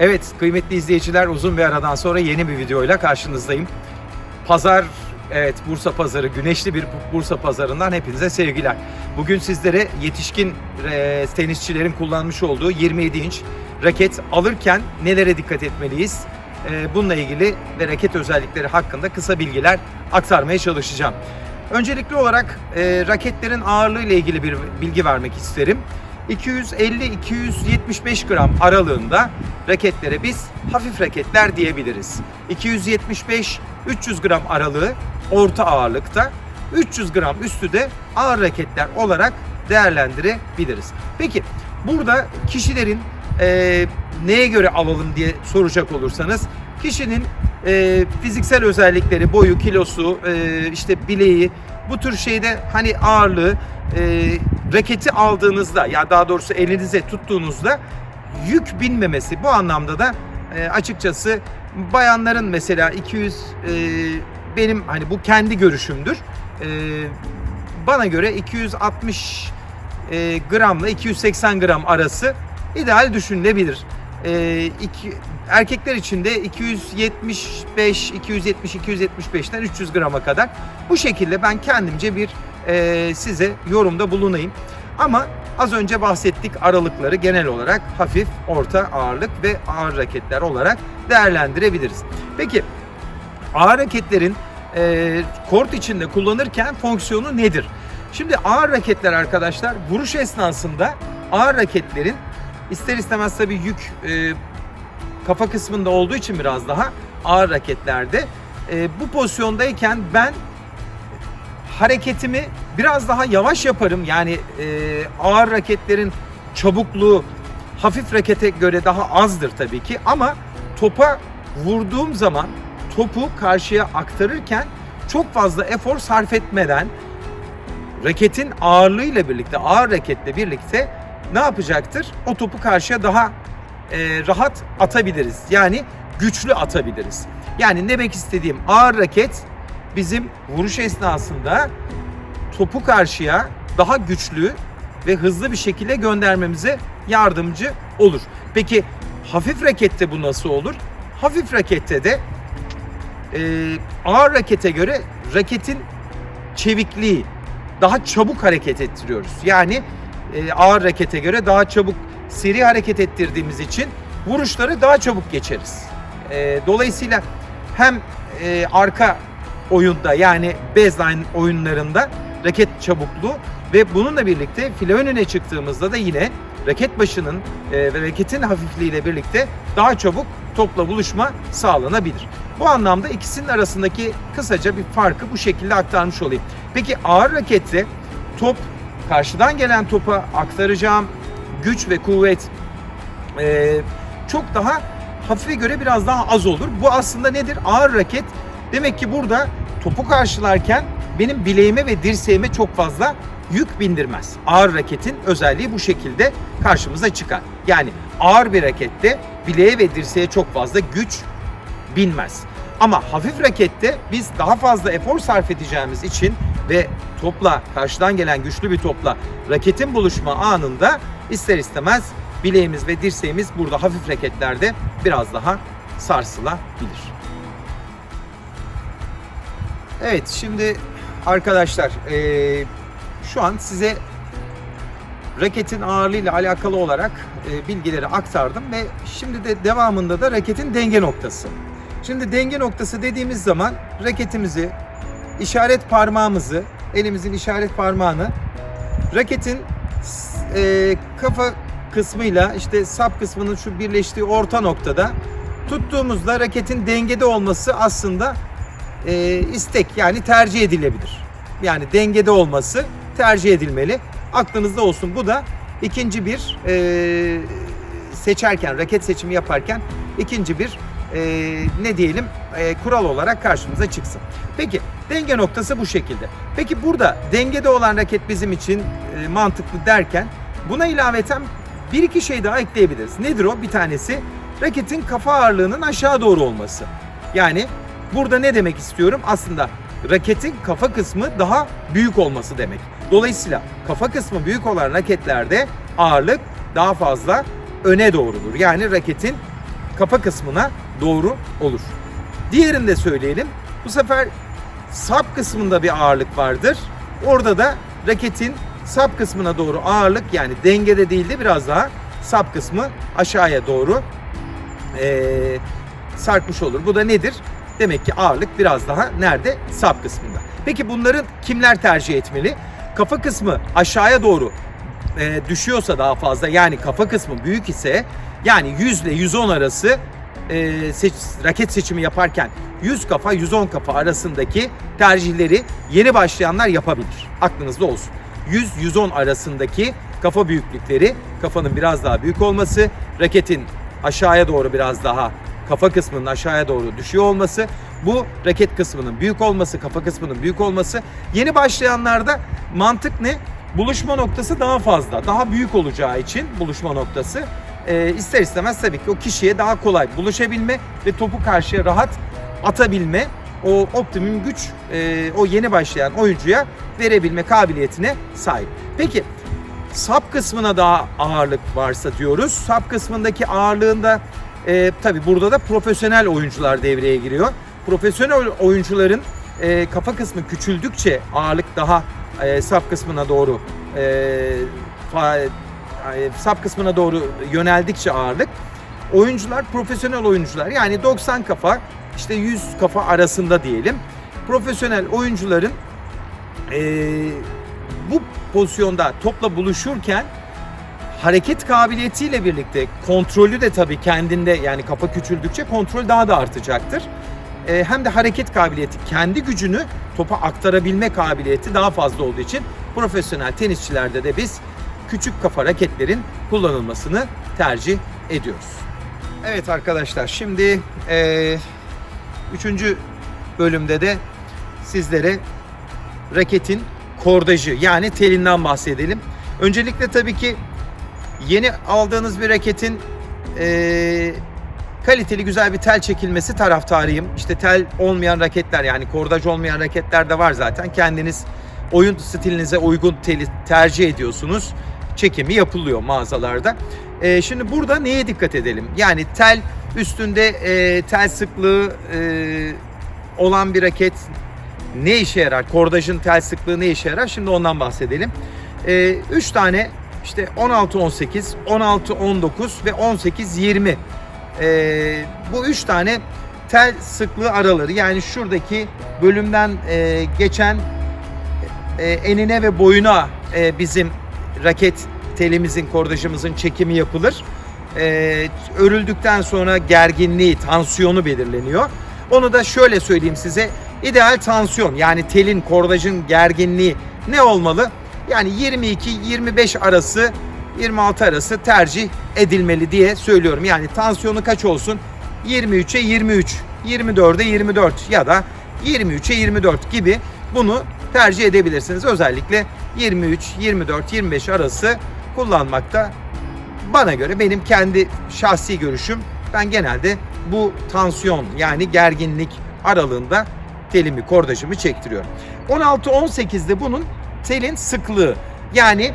Evet kıymetli izleyiciler uzun bir aradan sonra yeni bir videoyla karşınızdayım. Pazar, evet Bursa Pazarı, güneşli bir Bursa Pazarından hepinize sevgiler. Bugün sizlere yetişkin e, tenisçilerin kullanmış olduğu 27 inç raket alırken nelere dikkat etmeliyiz? E, bununla ilgili ve raket özellikleri hakkında kısa bilgiler aktarmaya çalışacağım. Öncelikli olarak e, raketlerin ağırlığı ile ilgili bir bilgi vermek isterim. 250-275 gram aralığında raketlere biz hafif raketler diyebiliriz. 275-300 gram aralığı orta ağırlıkta, 300 gram üstü de ağır raketler olarak değerlendirebiliriz. Peki burada kişilerin e, neye göre alalım diye soracak olursanız kişinin e, fiziksel özellikleri, boyu, kilosu, e, işte bileği bu tür şeyde hani ağırlığı e, raketi aldığınızda ya daha doğrusu elinize tuttuğunuzda yük binmemesi bu anlamda da e, açıkçası bayanların mesela 200 e, benim hani bu kendi görüşümdür. E, bana göre 260 e, gramla 280 gram arası ideal düşünülebilir. E, iki, erkekler için de 275, 270, 275'ten 300 grama kadar bu şekilde ben kendimce bir e, size yorumda bulunayım. Ama az önce bahsettik aralıkları genel olarak hafif, orta ağırlık ve ağır raketler olarak değerlendirebiliriz. Peki ağır raketlerin e, kort içinde kullanırken fonksiyonu nedir? Şimdi ağır raketler arkadaşlar vuruş esnasında ağır raketlerin ister istemez tabii yük e, kafa kısmında olduğu için biraz daha ağır raketlerde e, bu pozisyondayken ben hareketimi biraz daha yavaş yaparım. Yani e, ağır raketlerin çabukluğu hafif rakete göre daha azdır tabii ki ama topa vurduğum zaman topu karşıya aktarırken çok fazla efor sarf etmeden raketin ağırlığıyla birlikte ağır raketle birlikte ne yapacaktır? O topu karşıya daha e, rahat atabiliriz. Yani güçlü atabiliriz. Yani ne demek istediğim ağır raket bizim vuruş esnasında topu karşıya daha güçlü ve hızlı bir şekilde göndermemize yardımcı olur. Peki hafif rakette bu nasıl olur? Hafif rakette de e, ağır rakete göre raketin çevikliği daha çabuk hareket ettiriyoruz. Yani e, ağır rakete göre daha çabuk seri hareket ettirdiğimiz için vuruşları daha çabuk geçeriz. E, dolayısıyla hem e, arka oyunda yani baseline oyunlarında raket çabukluğu ve bununla birlikte file önüne çıktığımızda da yine raket başının e, ve raketin hafifliğiyle birlikte daha çabuk topla buluşma sağlanabilir. Bu anlamda ikisinin arasındaki kısaca bir farkı bu şekilde aktarmış olayım. Peki ağır rakette top karşıdan gelen topa aktaracağım güç ve kuvvet e, çok daha hafife göre biraz daha az olur. Bu aslında nedir? Ağır raket demek ki burada topu karşılarken benim bileğime ve dirseğime çok fazla yük bindirmez. Ağır raketin özelliği bu şekilde karşımıza çıkar. Yani ağır bir rakette bileğe ve dirseğe çok fazla güç binmez. Ama hafif rakette biz daha fazla efor sarf edeceğimiz için ve topla karşıdan gelen güçlü bir topla raketin buluşma anında ister istemez bileğimiz ve dirseğimiz burada hafif raketlerde biraz daha sarsılabilir. Evet şimdi arkadaşlar eee, şu an size raketin ağırlığıyla alakalı olarak e, bilgileri aktardım ve şimdi de devamında da raketin denge noktası. Şimdi denge noktası dediğimiz zaman raketimizi işaret parmağımızı elimizin işaret parmağını raketin e, kafa kısmıyla işte sap kısmının şu birleştiği orta noktada tuttuğumuzda raketin dengede olması aslında e, istek yani tercih edilebilir. Yani dengede olması tercih edilmeli. Aklınızda olsun bu da ikinci bir e, seçerken raket seçimi yaparken ikinci bir e, ne diyelim e, kural olarak karşımıza çıksın. Peki denge noktası bu şekilde. Peki burada dengede olan raket bizim için e, mantıklı derken buna ilaveten bir iki şey daha ekleyebiliriz. Nedir o? Bir tanesi raketin kafa ağırlığının aşağı doğru olması. Yani burada ne demek istiyorum? Aslında raketin kafa kısmı daha büyük olması demek. Dolayısıyla kafa kısmı büyük olan raketlerde ağırlık daha fazla öne doğrudur. Yani raketin kafa kısmına doğru olur. Diğerini de söyleyelim. Bu sefer sap kısmında bir ağırlık vardır. Orada da raketin sap kısmına doğru ağırlık yani dengede değil de biraz daha sap kısmı aşağıya doğru eee, sarkmış olur. Bu da nedir? Demek ki ağırlık biraz daha nerede? Sap kısmında. Peki bunların kimler tercih etmeli? Kafa kısmı aşağıya doğru e, düşüyorsa daha fazla yani kafa kısmı büyük ise yani 100 ile 110 arası e, seç, raket seçimi yaparken 100 kafa 110 kafa arasındaki tercihleri yeni başlayanlar yapabilir. Aklınızda olsun. 100-110 arasındaki kafa büyüklükleri kafanın biraz daha büyük olması, raketin aşağıya doğru biraz daha kafa kısmının aşağıya doğru düşüyor olması, bu raket kısmının büyük olması, kafa kısmının büyük olması. Yeni başlayanlarda mantık ne? Buluşma noktası daha fazla, daha büyük olacağı için buluşma noktası e, ister istemez tabii ki o kişiye daha kolay buluşabilme ve topu karşıya rahat atabilme, o optimum güç e, o yeni başlayan oyuncuya verebilme kabiliyetine sahip. Peki sap kısmına daha ağırlık varsa diyoruz. Sap kısmındaki ağırlığında e, tabi burada da profesyonel oyuncular devreye giriyor. Profesyonel oyuncuların e, kafa kısmı küçüldükçe ağırlık daha e, sap kısmına doğru e, sap kısmına doğru yöneldikçe ağırlık oyuncular profesyonel oyuncular yani 90 kafa işte 100 kafa arasında diyelim. Profesyonel oyuncuların e, bu pozisyonda topla buluşurken hareket kabiliyetiyle birlikte kontrolü de tabii kendinde yani kafa küçüldükçe kontrol daha da artacaktır. Ee, hem de hareket kabiliyeti, kendi gücünü topa aktarabilme kabiliyeti daha fazla olduğu için profesyonel tenisçilerde de biz küçük kafa raketlerin kullanılmasını tercih ediyoruz. Evet arkadaşlar şimdi eee, üçüncü bölümde de sizlere raketin kordajı yani telinden bahsedelim. Öncelikle tabii ki yeni aldığınız bir raketin eee, kaliteli güzel bir tel çekilmesi taraftarıyım. İşte tel olmayan raketler yani kordaj olmayan raketler de var zaten. Kendiniz oyun stilinize uygun teli tercih ediyorsunuz. Çekimi yapılıyor mağazalarda. Eee, şimdi burada neye dikkat edelim? Yani tel üstünde eee, tel sıklığı eee, olan bir raket ne işe yarar? Kordajın tel sıklığı ne işe yarar? Şimdi ondan bahsedelim. 3 tane işte 16-18, 16-19 ve 18-20 Ee, bu 3 tane tel sıklığı araları yani şuradaki bölümden e, geçen e, enine ve boyuna e, bizim raket telimizin, kordajımızın çekimi yapılır. E, örüldükten sonra gerginliği, tansiyonu belirleniyor. Onu da şöyle söyleyeyim size. İdeal tansiyon yani telin, kordajın gerginliği ne olmalı? Yani 22-25 arası 26 arası tercih edilmeli diye söylüyorum. Yani tansiyonu kaç olsun? 23'e 23, 24'e 24 ya da 23'e 24 gibi bunu tercih edebilirsiniz. Özellikle 23, 24, 25 arası kullanmakta bana göre benim kendi şahsi görüşüm ben genelde bu tansiyon yani gerginlik aralığında telimi, kordajımı çektiriyorum. 16-18'de bunun telin sıklığı yani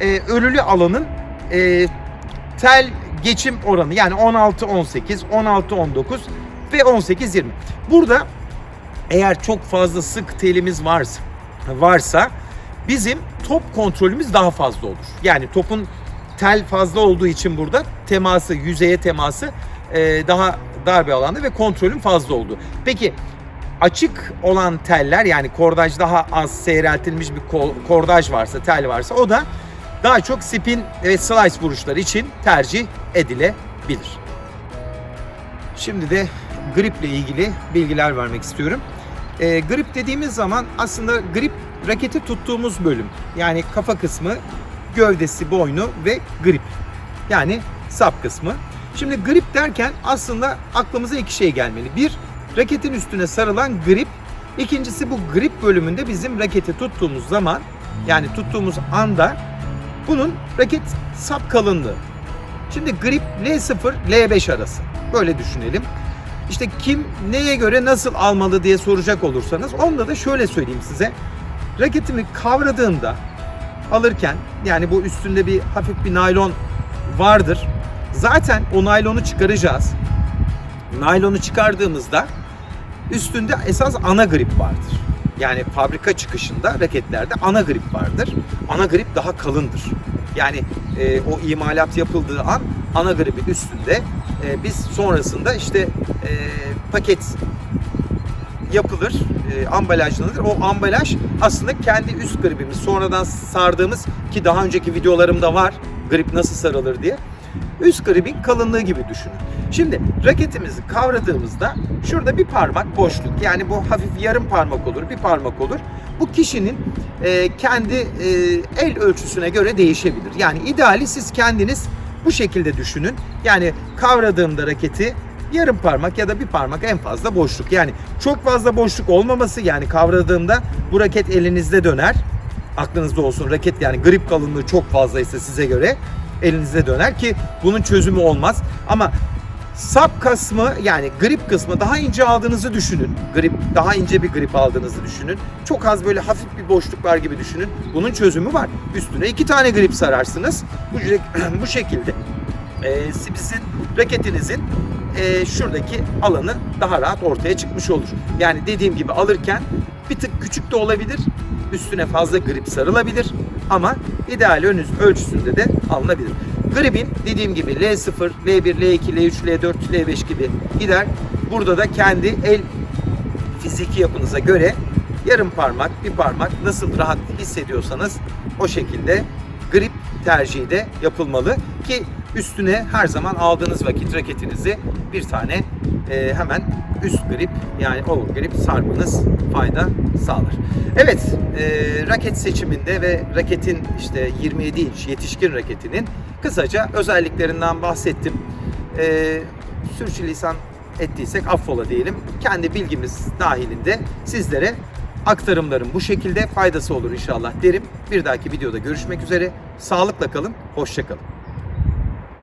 e, örülü alanın e, tel geçim oranı yani 16-18, 16-19 ve 18-20. Burada eğer çok fazla sık telimiz varsa varsa bizim top kontrolümüz daha fazla olur. Yani topun tel fazla olduğu için burada teması, yüzeye teması e, daha dar bir alanda ve kontrolün fazla olduğu. Peki açık olan teller yani kordaj daha az seyreltilmiş bir ko- kordaj varsa, tel varsa o da daha çok spin ve slice vuruşları için tercih edilebilir. Şimdi de griple ilgili bilgiler vermek istiyorum. E, grip dediğimiz zaman aslında grip raketi tuttuğumuz bölüm. Yani kafa kısmı, gövdesi, boynu ve grip. Yani sap kısmı. Şimdi grip derken aslında aklımıza iki şey gelmeli. Bir, raketin üstüne sarılan grip. İkincisi bu grip bölümünde bizim raketi tuttuğumuz zaman yani tuttuğumuz anda bunun raket sap kalınlığı. Şimdi grip L0 L5 arası. Böyle düşünelim. İşte kim neye göre nasıl almalı diye soracak olursanız onda da şöyle söyleyeyim size. Raketimi kavradığımda alırken yani bu üstünde bir hafif bir naylon vardır. Zaten o naylonu çıkaracağız. naylonu çıkardığımızda üstünde esas ana grip vardır. Yani fabrika çıkışında raketlerde ana grip vardır. Ana grip daha kalındır. Yani e, o imalat yapıldığı an ana gripin üstünde e, biz sonrasında işte e, paket yapılır, e, ambalajlanır. O ambalaj aslında kendi üst gripimiz. Sonradan sardığımız ki daha önceki videolarımda var grip nasıl sarılır diye. Üst gripin kalınlığı gibi düşünün. Şimdi raketimizi kavradığımızda şurada bir parmak boşluk. Yani bu hafif yarım parmak olur, bir parmak olur. Bu kişinin e, kendi e, el ölçüsüne göre değişebilir. Yani ideali siz kendiniz bu şekilde düşünün. Yani kavradığımda raketi yarım parmak ya da bir parmak en fazla boşluk. Yani çok fazla boşluk olmaması yani kavradığımda bu raket elinizde döner. Aklınızda olsun raket yani grip kalınlığı çok fazlaysa size göre elinizde döner ki bunun çözümü olmaz. Ama sap kısmı yani grip kısmı daha ince aldığınızı düşünün. Grip daha ince bir grip aldığınızı düşünün. Çok az böyle hafif bir boşluk var gibi düşünün. Bunun çözümü var. Üstüne iki tane grip sararsınız. Bu, bu şekilde e, sizin raketinizin e, şuradaki alanı daha rahat ortaya çıkmış olur. Yani dediğim gibi alırken bir tık küçük de olabilir. Üstüne fazla grip sarılabilir ama ideal önüz ölçüsünde de alınabilir. Gripin dediğim gibi L0, L1, L2, L3, L4, L5 gibi gider. Burada da kendi el fiziki yapınıza göre yarım parmak, bir parmak nasıl rahat hissediyorsanız o şekilde grip tercihi de yapılmalı ki üstüne her zaman aldığınız vakit raketinizi bir tane e, hemen üst grip yani over grip sarmanız fayda sağlar. Evet e, raket seçiminde ve raketin işte 27 inç yetişkin raketinin kısaca özelliklerinden bahsettim. E, sürçülisan ettiysek affola diyelim. Kendi bilgimiz dahilinde sizlere aktarımlarım bu şekilde faydası olur inşallah derim. Bir dahaki videoda görüşmek üzere. Sağlıkla kalın, hoşça kalın.